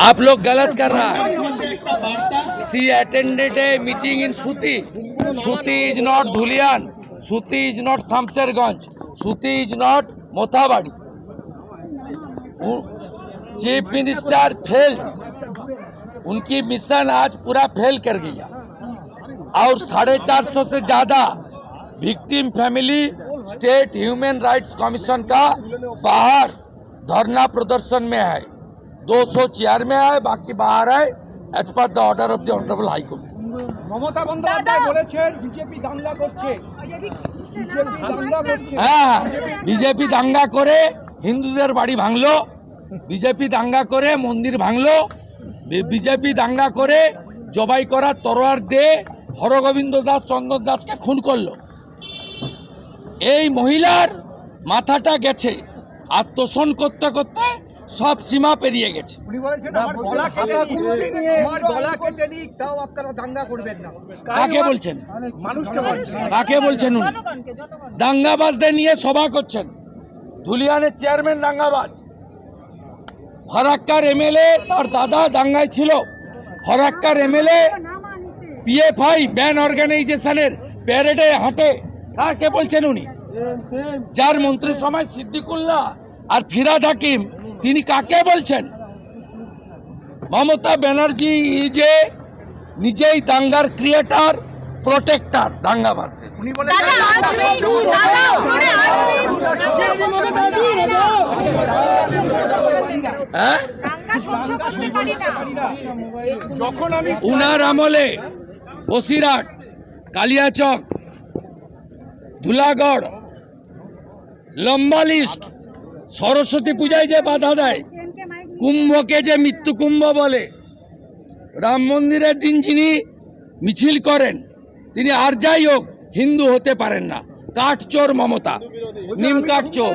आप लोग गलत कर रहा है। सी अटेंडेड ए मीटिंग इन सुती सुती इज़ नॉट धुलियान सुती is not Samserganj Suti is not Mothabari chief minister fail उनकी मिशन आज पूरा फेल कर गया और साढ़े चार सौ से ज़्यादा victim family state human rights commission का बाहर धरना प्रदर्शन में है। 200 चेयर में है बाकी बाहर है as per the order of the honourable high court Mamata Bandyopadhyay বলেছেন বিজেপি দাঙ্গা করছে বিজেপি দাঙ্গা করছে হ্যাঁ বিজেপি দাঙ্গা করে হিন্দুদের বাড়ি ভাঙলো বিজেপি দাঙ্গা করে মন্দির ভাঙলো বি- বিজেপি দাঙ্গা করে জবাই করা তরোয়ার দিয়ে হরগোবিন্দ দাস চন্দন দাসকে খুন করলো এই মহিলার মাথাটা গেছে আর তোষণ করতে করতে সব সীমা পেরিয়ে গেছে। উনি বলেছেন আমার গলা কেটে নিক আমার গলা কেটে নিক তাও আপনারা দাঙ্গা করবেন না। কাকে বলছেন? মানুষকে বলছেন। কাকে বলছেন উনি? দাঙ্গাবাজদের নিয়ে সভা করছেন। ধুলিয়ানের চেয়ারম্যান দাঙ্গাবাজ। ফরাক্কার এমএলএ তার দাদা দাঙ্গায় ছিল। ফরাক্কার এমএলএ পিএফআই ব্যান অর্গানাইজেশনের প্যারেডে হাঁটে। কাকে বলছেন উনি? যার মন্ত্রীর সময় সিদ্দিকুল্লাহ আর ফিরাদ হাকিম। তিনি কাকে বলছেন মমতা ব্যানার্জি ইজ এ নিজেই দাঙ্গার ক্রিয়েটার প্রোটেক্টর দাঙ্গাবাজদের উনি বলেছেন দাদা আজ নেই দাদা ওখানে আজ নেই হ্যাঁ দাঙ্গা সহ্য করতে পারি না যখন আমি উনার আমলে বসিরহাট কালিয়াচক ধুলাগড় লম্বা লিস্ট সরস্বতী পূজায় যে বাধা দেয়, কুম্ভকে যে মৃত্যু কুম্ভ বলে, রাম মন্দিরের দিন যিনি মিছিল করেন, তিনি আর যাই হোক হিন্দু হতে পারেন না। কাঠ চোর মমতা, নিম কাঠ চোর